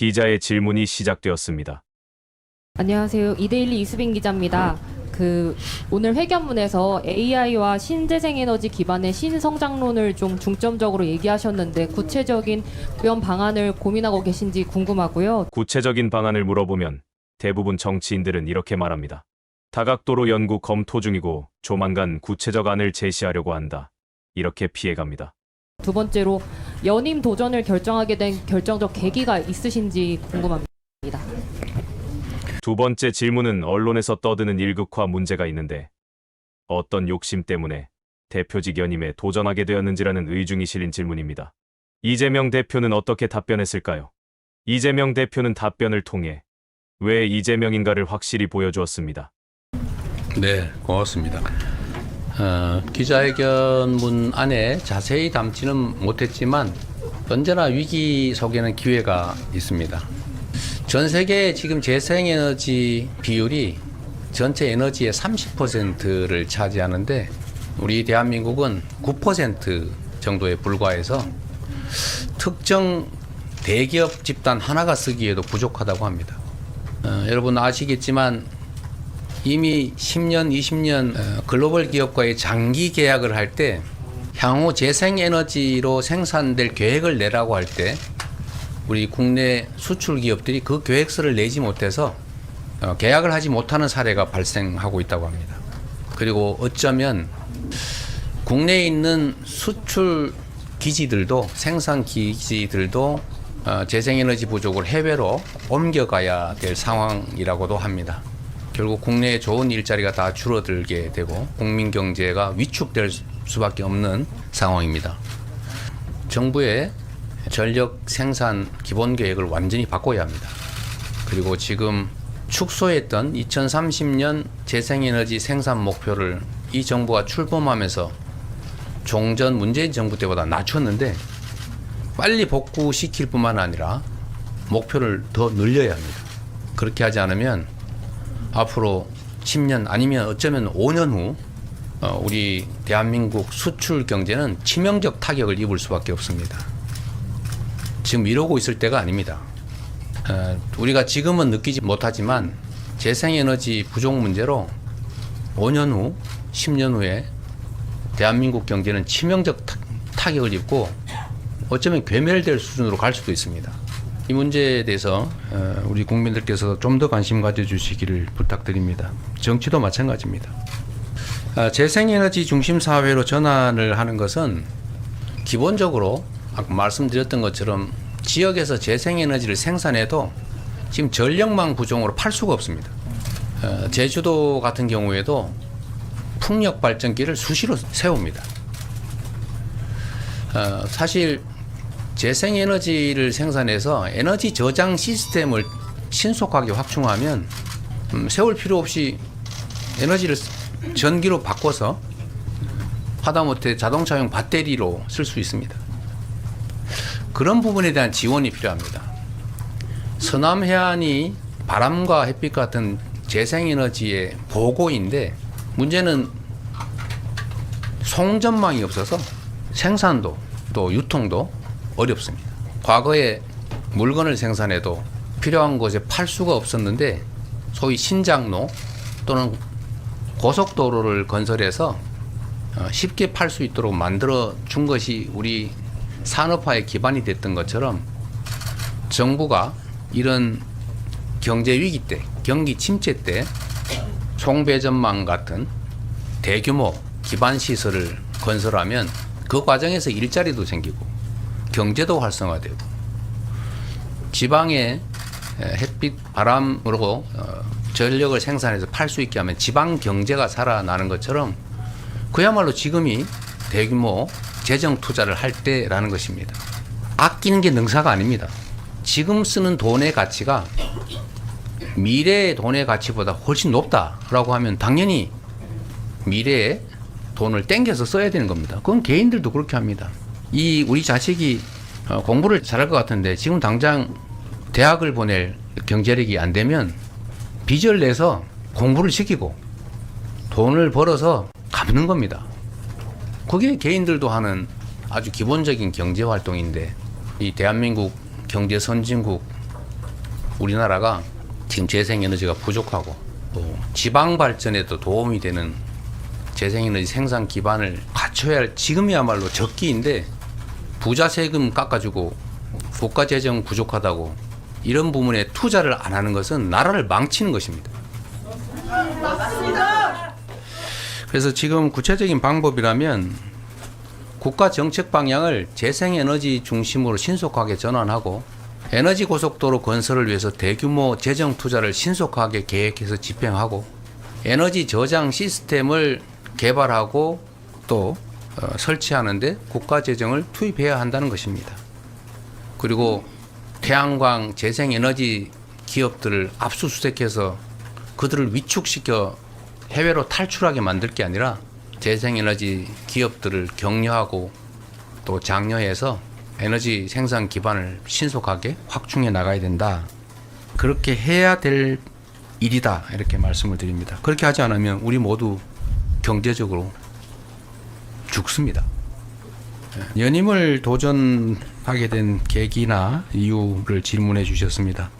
기자의 질문이 시작되었습니다. 안녕하세요. 이데일리 이수빈 기자입니다. 그 오늘 회견문에서 AI와 신재생에너지 기반의 신성장론을 좀 중점적으로 얘기하셨는데 구체적인 구현 방안을 고민하고 계신지 궁금하고요. 구체적인 방안을 물어보면 대부분 정치인들은 이렇게 말합니다. 다각도로 연구 검토 중이고 조만간 구체적 안을 제시하려고 한다. 이렇게 피해갑니다. 두 번째로 연임 도전을 결정하게 된 결정적 계기가 있으신지 궁금합니다. 두 번째 질문은 언론에서 떠드는 일극화 문제가 있는데 어떤 욕심 때문에 대표직 연임에 도전하게 되었는지라는 의중이 실린 질문입니다. 이재명 대표는 어떻게 답변했을까요? 이재명 대표는 답변을 통해 왜 이재명인가를 확실히 보여주었습니다. 네, 고맙습니다. 어, 기자회견문 안에 자세히 담지는 못했지만 언제나 위기 속에는 기회가 있습니다. 전 세계 지금 재생에너지 비율이 전체 에너지의 30%를 차지하는데 우리 대한민국은 9% 정도에 불과해서 특정 대기업 집단 하나가 쓰기에도 부족하다고 합니다. 어, 여러분 아시겠지만 이미 10년, 20년 어, 글로벌 기업과의 장기 계약을 할 때 향후 재생에너지로 생산될 계획을 내라고 할 때 우리 국내 수출 기업들이 그 계획서를 내지 못해서 어, 계약을 하지 못하는 사례가 발생하고 있다고 합니다. 그리고 어쩌면 국내에 있는 수출 기지들도 생산 기지들도 어, 재생에너지 부족을 해외로 옮겨가야 될 상황이라고도 합니다. 결국 국내에 좋은 일자리가 다 줄어들게 되고 국민 경제가 위축될 수밖에 없는 상황입니다. 정부의 전력 생산 기본 계획을 완전히 바꿔야 합니다. 그리고 지금 축소했던 2030년 재생에너지 생산 목표를 이 정부가 출범하면서 종전 문재인 정부 때보다 낮췄는데 빨리 복구시킬 뿐만 아니라 목표를 더 늘려야 합니다. 그렇게 하지 않으면 앞으로 10년 아니면 어쩌면 5년 후 어, 우리 대한민국 수출 경제는 치명적 타격을 입을 수밖에 없습니다. 지금 이러고 있을 때가 아닙니다. 어, 우리가 지금은 느끼지 못하지만 재생에너지 부족 문제로 5년 후, 10년 후에 대한민국 경제는 치명적 타- 타격을 입고 어쩌면 괴멸될 수준으로 갈 수도 있습니다. 이 문제에 대해서 어, 우리 국민들께서 좀 더 관심 가져주시기를 부탁드립니다. 정치도 마찬가지입니다. 아, 재생에너지 중심 사회로 전환을 하는 것은 기본적으로 아까 말씀드렸던 것처럼 지역에서 재생에너지를 생산해도 지금 전력망 부족으로 팔 수가 없습니다. 어, 제주도 같은 경우에도 풍력 발전기를 수시로 세웁니다. 어, 사실 재생에너지를 생산해서 에너지 저장 시스템을 신속하게 확충하면 음, 세울 필요 없이 에너지를 전기로 바꿔서 하다못해 자동차용 배터리로 쓸 수 있습니다. 그런 부분에 대한 지원이 필요합니다. 서남 해안이 바람과 햇빛 같은 재생에너지의 보고인데 문제는 송전망이 없어서 생산도 또 유통도 어렵습니다. 과거에 물건을 생산해도 필요한 곳에 팔 수가 없었는데 소위 신장로 또는 고속도로를 건설해서 어, 쉽게 팔 수 있도록 만들어 준 것이 우리 산업화의 기반이 됐던 것처럼 정부가 이런 경제 위기 때, 경기 침체 때 송배전망 같은 대규모 기반 시설을 건설하면 그 과정에서 일자리도 생기고 경제도 활성화되고 지방에 햇빛 바람으로 어, 전력을 생산해서 팔 수 있게 하면 지방 경제가 살아나는 것처럼 그야말로 지금이 대규모 재정 투자를 할 때라는 것입니다. 아끼는 게 능사가 아닙니다. 지금 쓰는 돈의 가치가 미래의 돈의 가치보다 훨씬 높다라고 하면 당연히 미래에 돈을 땡겨서 써야 되는 겁니다. 그건 개인들도 그렇게 합니다. 이 우리 자식이 어, 공부를 잘할 것 같은데 지금 당장 대학을 보낼 경제력이 안 되면 빚을 내서 공부를 시키고 돈을 벌어서 갚는 겁니다. 그게 개인들도 하는 아주 기본적인 경제 활동인데 이 대한민국 경제 선진국 우리나라가 지금 재생에너지가 부족하고 또 지방 발전에도 도움이 되는 재생에너지 생산 기반을 갖춰야 할 지금이야말로 적기인데 부자 세금 깎아주고 국가 재정 부족하다고 이런 부분에 투자를 안 하는 것은 나라를 망치는 것입니다. 그래서 지금 구체적인 방법이라면 국가 정책 방향을 재생 에너지 중심으로 신속하게 전환하고 에너지 고속도로 건설을 위해서 대규모 재정 투자를 신속하게 계획해서 집행하고 에너지 저장 시스템을 개발하고 또 어, 설치하는데 국가 재정을 투입해야 한다는 것입니다. 그리고 태양광 재생에너지 기업들을 압수수색해서 그들을 위축시켜 해외로 탈출하게 만들 게 아니라 재생에너지 기업들을 격려하고 또 장려해서 에너지 생산 기반을 신속하게 확충해 나가야 된다. 그렇게 해야 될 일이다. 이렇게 말씀을 드립니다. 그렇게 하지 않으면 우리 모두 경제적으로 죽습니다. 예, 연임을 도전하게 된 계기나 이유를 질문해 주셨습니다.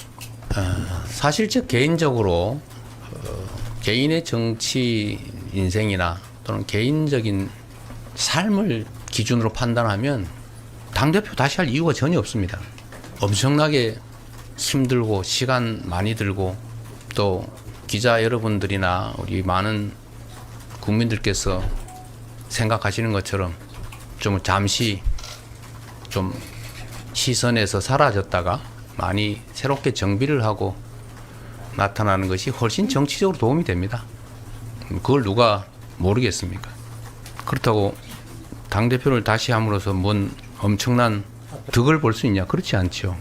어, 사실적 개인적으로 어, 개인의 정치 인생이나 또는 개인적인 삶을 기준으로 판단하면 당대표 다시 할 이유가 전혀 없습니다. 엄청나게 힘들고 시간 많이 들고 또 기자 여러분들이나 우리 많은 국민들께서 생각하시는 것처럼 좀 잠시 좀 시선에서 사라졌다가 많이 새롭게 정비를 하고 나타나는 것이 훨씬 정치적으로 도움이 됩니다. 그걸 누가 모르겠습니까? 그렇다고 당대표를 다시 함으로써 뭔 엄청난 득을 볼 수 있냐? 그렇지 않죠.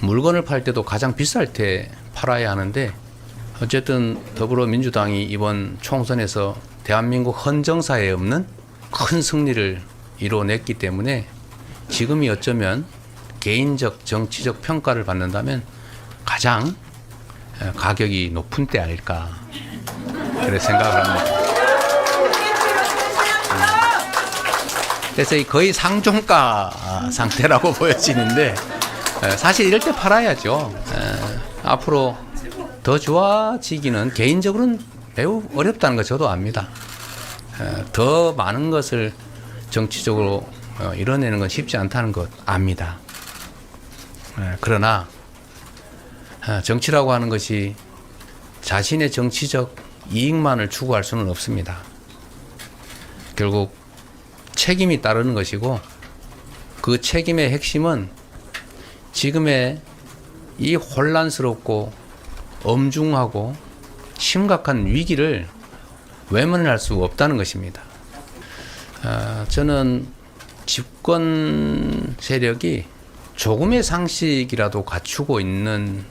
물건을 팔 때도 가장 비쌀 때 팔아야 하는데 어쨌든 더불어민주당이 이번 총선에서 대한민국 헌정사에 없는 큰 승리를 이뤄냈기 때문에 지금이 어쩌면 개인적 정치적 평가를 받는다면 가장 에, 가격이 높은 때 아닐까 그래 생각을 합니다. 음. 그래서 이 거의 상종가 상태라고 보여지는데 에, 사실 이럴 때 팔아야죠. 에, 앞으로 더 좋아지기는 개인적으로는 매우 어렵다는 거 저도 압니다. 에, 더 많은 것을 정치적으로 어, 이뤄내는 건 쉽지 않다는 것 압니다. 에, 그러나 어, 정치라고 하는 것이 자신의 정치적 이익만을 추구할 수는 없습니다. 결국 책임이 따르는 것이고 그 책임의 핵심은 지금의 이 혼란스럽고 엄중하고 심각한 위기를 외면할 수 없다는 것입니다. 아, 저는 집권 세력이 조금의 상식이라도 갖추고 있는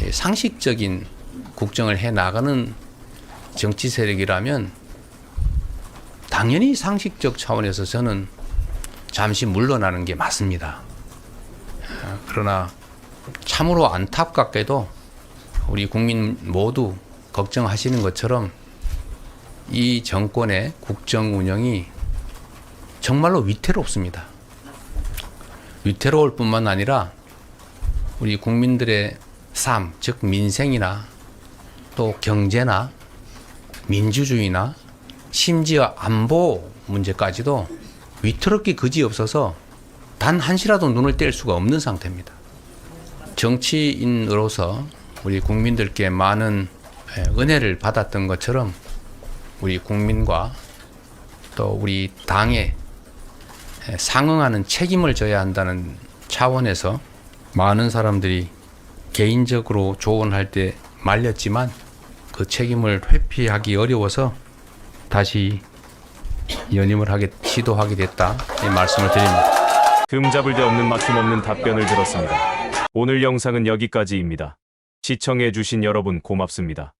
이 상식적인 국정을 해 나가는 정치 세력이라면 당연히 상식적 차원에서 저는 잠시 물러나는 게 맞습니다. 아, 그러나 참으로 안타깝게도 우리 국민 모두 걱정하시는 것처럼 이 정권의 국정 운영이 정말로 위태롭습니다. 위태로울 뿐만 아니라 우리 국민들의 삶, 즉 민생이나 또 경제나 민주주의나 심지어 안보 문제까지도 위태롭기 그지 없어서 단 한시라도 눈을 뗄 수가 없는 상태입니다. 정치인으로서 우리 국민들께 많은 예, 은혜를 받았던 것처럼 우리 국민과 또 우리 당에 예, 상응하는 책임을 져야 한다는 차원에서 많은 사람들이 개인적으로 조언할 때 말렸지만 그 책임을 회피하기 어려워서 다시 연임을 하게 시도하게 됐다 이 말씀을 드립니다. 흠잡을 데 없는 막힘없는 답변을 들었습니다. 오늘 영상은 여기까지입니다. 시청해 주신 여러분 고맙습니다.